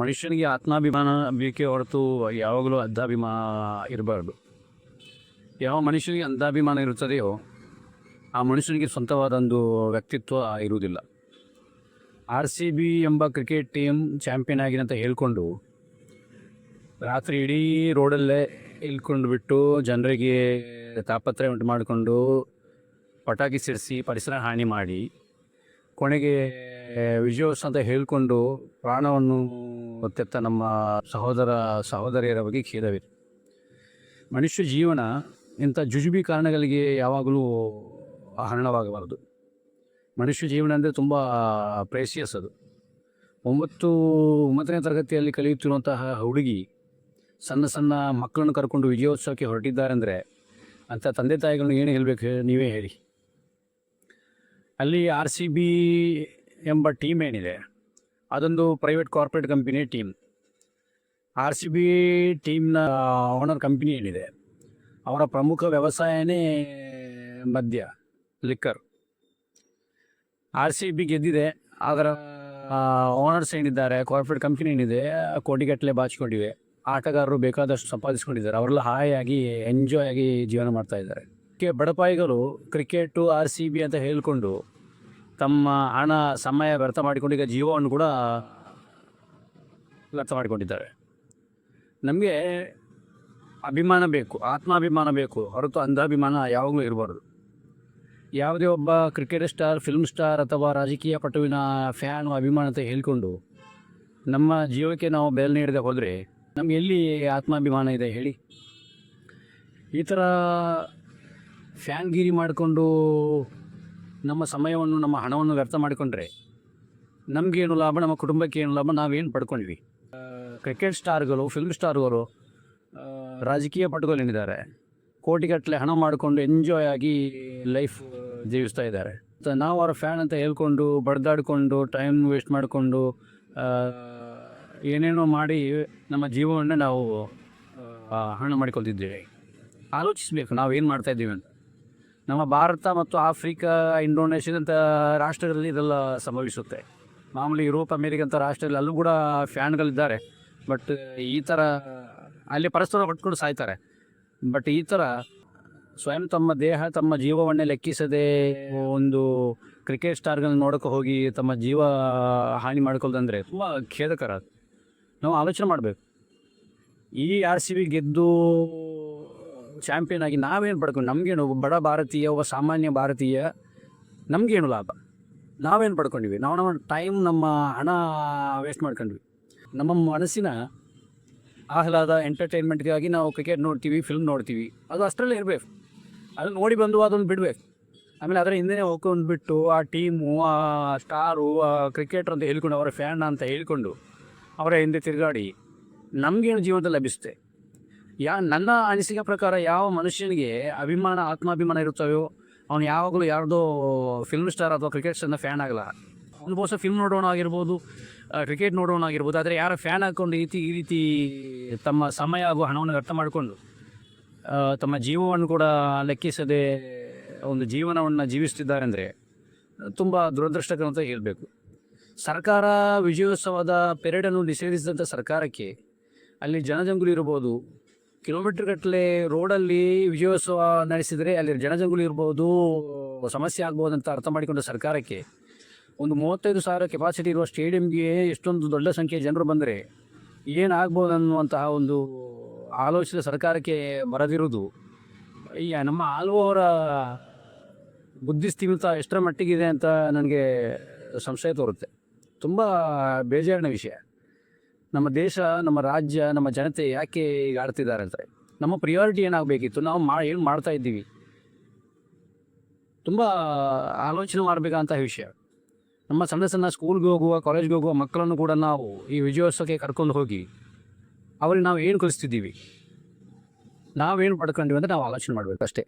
ಮನುಷ್ಯನಿಗೆ ಆತ್ಮಾಭಿಮಾನ ಬೇಕೇ ಹೊರತು ಯಾವಾಗಲೂ ಅರ್ಧಾಭಿಮಾನ ಇರಬಾರ್ದು. ಯಾವ ಮನುಷ್ಯನಿಗೆ ಅಂಧಾಭಿಮಾನ ಇರುತ್ತದೆಯೋ ಆ ಮನುಷ್ಯನಿಗೆ ಸ್ವಂತವಾದೊಂದು ವ್ಯಕ್ತಿತ್ವ ಇರುವುದಿಲ್ಲ. ಆರ್ ಸಿ ಬಿ ಎಂಬ ಕ್ರಿಕೆಟ್ ಟೀಮ್ ಚಾಂಪಿಯನ್ ಆಗಿದೆ ಅಂತ ಹೇಳ್ಕೊಂಡು ರಾತ್ರಿ ಇಡೀ ರೋಡಲ್ಲೇ ಇಳ್ಕೊಂಡು ಬಿಟ್ಟು ಜನರಿಗೆ ತಾಪತ್ರೆ ಉಂಟು ಮಾಡಿಕೊಂಡು ಪಟಾಕಿ ಸಿಡಿಸಿ, ಪರಿಸರ ಹಾನಿ ಮಾಡಿ, ಕೊನೆಗೆ ವಿಜಯೋತ್ಸವ ಅಂತ ಹೇಳಿಕೊಂಡು ಪ್ರಾಣವನ್ನು ತೆತ್ತ ನಮ್ಮ ಸಹೋದರ ಸಹೋದರಿಯರ ಬಗ್ಗೆ ಖೇದವಿದೆ. ಮನುಷ್ಯ ಜೀವನ ಇಂಥ ಜುಜುಬಿ ಕಾರಣಗಳಿಗೆ ಯಾವಾಗಲೂ ಹರಣವಾಗಬಾರದು. ಮನುಷ್ಯ ಜೀವನ ಅಂದರೆ ತುಂಬ ಪ್ರೇಸಿಯಸ್ ಅದು. ಒಂಬತ್ತು, ಒಂಬತ್ತನೇ ತರಗತಿಯಲ್ಲಿ ಕಲಿಯುತ್ತಿರುವಂತಹ ಹುಡುಗಿ ಸಣ್ಣ ಸಣ್ಣ ಮಕ್ಕಳನ್ನು ಕರ್ಕೊಂಡು ವಿಜಯೋತ್ಸವಕ್ಕೆ ಹೊರಟಿದ್ದಾರೆ ಅಂದರೆ ಅಂಥ ತಂದೆ ತಾಯಿಗಳನ್ನು ಏನು ಹೇಳಬೇಕು ನೀವೇ ಹೇಳಿ. ಅಲ್ಲಿ ಆರ್ ಸಿ ಬಿ ಎಂಬ ಟೀಮ್ ಏನಿದೆ. ಅದೊಂದು private corporate company team R C B ಟೀಮ್ನ owner company ಏನಿದೆ. ಅವರ ಪ್ರಮುಖ ವ್ಯವಸಾಯನೇ ಮದ್ಯ ಲಿಕ್ಕರ್ ಆರ್ ಸಿ ಬಿ ಗೆದ್ದಿದೆ, ಅದರ ಓನರ್ಸ್ ಏನಿದ್ದಾರೆ ಕಾರ್ಪೊರೇಟ್ ಕಂಪನಿ ಏನಿದೆ, ಕೋಟಿಗಟ್ಟಲೆ ಬಾಚಿಕೊಂಡಿವೆ. ಆಟಗಾರರು ಬೇಕಾದಷ್ಟು ಸಂಪಾದಿಸ್ಕೊಂಡಿದ್ದಾರೆ. ಅವರೆಲ್ಲ ಹಾಯಾಗಿ ಎಂಜಾಯ್ ಆಗಿ ಜೀವನ ಮಾಡ್ತಾ ಇದ್ದಾರೆ. ಬಡಪಾಯಿಗಳು ಕ್ರಿಕೆಟು ಆರ್ ಸಿ ಬಿ ಅಂತ ಹೇಳಿಕೊಂಡು ತಮ್ಮ ಹಣ, ಸಮಯ ವ್ಯರ್ಥ ಮಾಡಿಕೊಂಡು ಈಗ ಜೀವವನ್ನು ಕೂಡ ವ್ಯರ್ಥ ಮಾಡಿಕೊಂಡಿದ್ದಾರೆ. ನಮಗೆ ಅಭಿಮಾನ ಬೇಕು, ಆತ್ಮಾಭಿಮಾನ ಬೇಕು, ಹೊರತು ಅಂಧಾಭಿಮಾನ ಯಾವಾಗಲೂ ಇರಬಾರ್ದು. ಯಾವುದೇ ಒಬ್ಬ ಕ್ರಿಕೆಟ್ ಸ್ಟಾರ್ ಫಿಲ್ಮ್ ಸ್ಟಾರ್ ಅಥವಾ ರಾಜಕೀಯ ಪಟುವಿನ ಫ್ಯಾನ್ ಅಭಿಮಾನ ಅಂತ ಹೇಳಿಕೊಂಡು ನಮ್ಮ ಜೀವಕ್ಕೆ ನಾವು ಬೆಲೆ ನೀಡದೆ ಹೋದರೆ ನಮ್ಗೆ ಎಲ್ಲಿ ಆತ್ಮಾಭಿಮಾನ ಇದೆ ಹೇಳಿ? ಈ ಥರ ಫ್ಯಾನ್ಗಿರಿ ಮಾಡಿಕೊಂಡು ನಮ್ಮ ಸಮಯವನ್ನು, ನಮ್ಮ ಹಣವನ್ನು ವ್ಯರ್ಥ ಮಾಡಿಕೊಂಡ್ರೆ ನಮಗೇನು ಲಾಭ, ನಮ್ಮ ಕುಟುಂಬಕ್ಕೆ ಏನು ಲಾಭ, ನಾವೇನು ಪಡ್ಕೊಂಡ್ವಿ? ಕ್ರಿಕೆಟ್ ಸ್ಟಾರ್ಗಳು ಫಿಲ್ಮ್ ಸ್ಟಾರ್ಗಳು ರಾಜಕೀಯ ಪಟುಗಳೇನಿದ್ದಾರೆ ಕೋಟಿಗಟ್ಟಲೆ ಹಣ ಮಾಡಿಕೊಂಡು ಎಂಜಾಯ್ ಆಗಿ ಲೈಫ್ ಜೀವಿಸ್ತಾ ಇದ್ದಾರೆ. ನಾವು ಅವರ ಫ್ಯಾನ್ ಅಂತ ಹೇಳ್ಕೊಂಡು, ಬಡ್ದಾಡಿಕೊಂಡು ಟೈಮ್ ವೇಸ್ಟ್ ಮಾಡಿಕೊಂಡು ಏನೇನೋ ಮಾಡಿ ನಮ್ಮ ಜೀವವನ್ನು ನಾವು ಹಣ ಮಾಡಿಕೊಳ್ತಿದ್ದೇವೆ. ಆಲೋಚಿಸಬೇಕು ನಾವು ಏನು ಮಾಡ್ತಾಯಿದ್ದೀವಿ ಅಂತ. ನಮ್ಮ ಭಾರತ ಮತ್ತು ಆಫ್ರಿಕಾ ಇಂಡೋನೇಷ್ಯಾದಂಥ ರಾಷ್ಟ್ರಗಳಲ್ಲಿ ಇದೆಲ್ಲ ಸಂಭವಿಸುತ್ತೆ. ಮಾಮೂಲಿ ಯುರೋಪ್ ಅಮೇರಿಕಂಥ ರಾಷ್ಟ್ರದಲ್ಲಿ ಅಲ್ಲೂ ಕೂಡ ಫ್ಯಾನ್ಗಳಿದ್ದಾರೆ. ಬಟ್ ಈ ಥರ ಅಲ್ಲಿ ಪರಸ್ಪರ ಹೊಟ್ಕೊಂಡು ಸಾಯ್ತಾರೆ. ಬಟ್ ಈ ಥರ ಸ್ವಯಂ ತಮ್ಮ ದೇಹ, ತಮ್ಮ ಜೀವವನ್ನೇ ಲೆಕ್ಕಿಸದೆ ಒಂದು ಕ್ರಿಕೆಟ್ ಸ್ಟಾರ್ಗಳನ್ನ ನೋಡೋಕೆ ಹೋಗಿ ತಮ್ಮ ಜೀವ ಹಾನಿ ಮಾಡ್ಕೊಳ್ಳೋದಂದರೆ ತುಂಬ ಖೇದಕರ. ನಾವು ಆಲೋಚನೆ ಮಾಡಬೇಕು. ಈ ಆರ್ ಸಿ ಬಿ ಗೆದ್ದು ಚಾಂಪಿಯನ್ ಆಗಿ ನಾವೇನು ಪಡ್ಕೊಂಡು ನಮಗೇನು ಬಡ ಭಾರತೀಯ ಒಬ್ಬ ಸಾಮಾನ್ಯ ಭಾರತೀಯ ನಮಗೇನು ಲಾಭ? ನಾವೇನು ಪಡ್ಕೊಂಡಿವಿ? ನಾವು ನಮ್ಮ ಟೈಮ್ ನಮ್ಮ ಹಣ ವೇಸ್ಟ್ ಮಾಡ್ಕೊಂಡ್ವಿ. ನಮ್ಮ ಮನಸ್ಸಿನ ಆಹ್ಲಾದ ಎಂಟರ್ಟೈನ್ಮೆಂಟ್ಗಾಗಿ ನಾವು ಕ್ರಿಕೆಟ್ ನೋಡ್ತೀವಿ ಫಿಲ್ಮ್ ನೋಡ್ತೀವಿ. ಅದು ಅಷ್ಟರಲ್ಲೇ ಇರಬೇಕು. ಅದನ್ನು ನೋಡಿ ಬಂದು ಅದೊಂದು ಬಿಡಬೇಕು. ಆಮೇಲೆ ಅದರ ಹಿಂದೆ ಹೋಗ್ಕೊಂಡು ಬಿಟ್ಟು ಆ ಟೀಮು ಆ ಸ್ಟಾರು ಆ ಕ್ರಿಕೆಟರ್ ಅಂತ ಹೇಳ್ಕೊಂಡು, ಅವರ ಫ್ಯಾನ್ ಅಂತ ಹೇಳ್ಕೊಂಡು, ಅವರ ಹಿಂದೆ ತಿರುಗಾಡಿ ನಮಗೇನು ಜೀವನದಲ್ಲಿ ಲಭಿಸುತ್ತೆ? ಯಾ, ನನ್ನ ಅನಿಸಿಕೆ ಪ್ರಕಾರ ಯಾವ ಮನುಷ್ಯನಿಗೆ ಅಭಿಮಾನ, ಆತ್ಮಾಭಿಮಾನ ಇರುತ್ತವೆಯೋ, ಅವನು ಯಾವಾಗಲೂ ಯಾರ್ದೋ ಫಿಲ್ಮ್ ಸ್ಟಾರ್ ಅಥವಾ ಕ್ರಿಕೆಟ್ ಸ್ಟಾರ್ನ ಫ್ಯಾನ್ ಆಗಲ್ಲ. ಅವನಿಗೋಸ್ಕರ ಫಿಲ್ಮ್ ನೋಡೋಣ ಆಗಿರ್ಬೋದು ಕ್ರಿಕೆಟ್ ನೋಡೋಣ ಆಗಿರ್ಬೋದು, ಆದರೆ ಯಾರ ಫ್ಯಾನ್ ಹಾಕ್ಕೊಂಡು ಈ ರೀತಿ ಈ ರೀತಿ ತಮ್ಮ ಸಮಯ ಹಾಗೂ ಹಣವನ್ನು ವ್ಯರ್ಥ ಮಾಡಿಕೊಂಡು ತಮ್ಮ ಜೀವವನ್ನು ಕೂಡ ಲೆಕ್ಕಿಸದೆ ಒಂದು ಜೀವನವನ್ನು ಜೀವಿಸ್ತಿದ್ದಾರೆ ಅಂದರೆ ತುಂಬ ದುರದೃಷ್ಟಕರ ಅಂತ ಹೇಳಬೇಕು. ಸರ್ಕಾರ ವಿಜಯೋತ್ಸವದ ಪೆರೇಡನ್ನು ನಿಷೇಧಿಸಿದಂಥ ಸರ್ಕಾರಕ್ಕೆ ಅಲ್ಲಿ ಜನಜಂಗುಲಿ ಇರ್ಬೋದು ಕಿಲೋಮೀಟರ್ ಗಟ್ಟಲೆ ರೋಡಲ್ಲಿ ವಿಜಯೋತ್ಸವ ನಡೆಸಿದರೆ ಅಲ್ಲಿ ಜನಜಂಗುಳಿ ಇರ್ಬೋದು, ಸಮಸ್ಯೆ ಆಗ್ಬೋದು ಅಂತ ಅರ್ಥ ಮಾಡಿಕೊಂಡ ಸರ್ಕಾರಕ್ಕೆ ಒಂದು ಮೂವತ್ತೈದು ಸಾವಿರ ಕೆಪಾಸಿಟಿ ಇರುವ ಸ್ಟೇಡಿಯಂಗೆ ಎಷ್ಟೊಂದು ದೊಡ್ಡ ಸಂಖ್ಯೆಯ ಜನರು ಬಂದರೆ ಏನಾಗ್ಬೋದು ಅನ್ನುವಂತಹ ಒಂದು ಆಲೋಚನೆ ಸರ್ಕಾರಕ್ಕೆ ಬರದಿರುವುದು. ಈ ನಮ್ಮ ಆಲ್ವೋರ ಸ್ಥಿಮಿತ ಎಷ್ಟರ ಮಟ್ಟಿಗಿದೆ ಅಂತ ನನಗೆ ಸಂಶಯ ತೋರುತ್ತೆ. ತುಂಬ ಬೇಜಾರಿನ ವಿಷಯ. ನಮ್ಮ ದೇಶ, ನಮ್ಮ ರಾಜ್ಯ, ನಮ್ಮ ಜನತೆ ಯಾಕೆ ಈಗ ಆಡ್ತಿದ್ದಾರೆ ಅಂತ ನಮ್ಮ ಪ್ರಿಯಾರಿಟಿ ಏನಾಗಬೇಕಿತ್ತು? ನಾವು ಮಾ, ಏನು ಮಾಡ್ತಾ ಇದ್ದೀವಿ? ತುಂಬ ಆಲೋಚನೆ ಮಾಡಬೇಕಂತ ವಿಷಯ. ನಮ್ಮ ಸಣ್ಣ ಸಣ್ಣ ಸ್ಕೂಲ್ಗೆ ಹೋಗುವ ಕಾಲೇಜ್ಗೆ ಹೋಗುವ ಮಕ್ಕಳನ್ನು ಕೂಡ ನಾವು ಈ ವಿಜಯೋತ್ಸವಕ್ಕೆ ಕರ್ಕೊಂಡು ಹೋಗಿ, ಅವ್ರಿಗೆ ನಾವು ಏನು ಕಲಿಸ್ತಿದ್ದೀವಿ? ನಾವೇನು ಪಡ್ಕೊಂಡಿವಿ ಅಂತ ನಾವು ಆಲೋಚನೆ ಮಾಡಬೇಕು ಅಷ್ಟೇ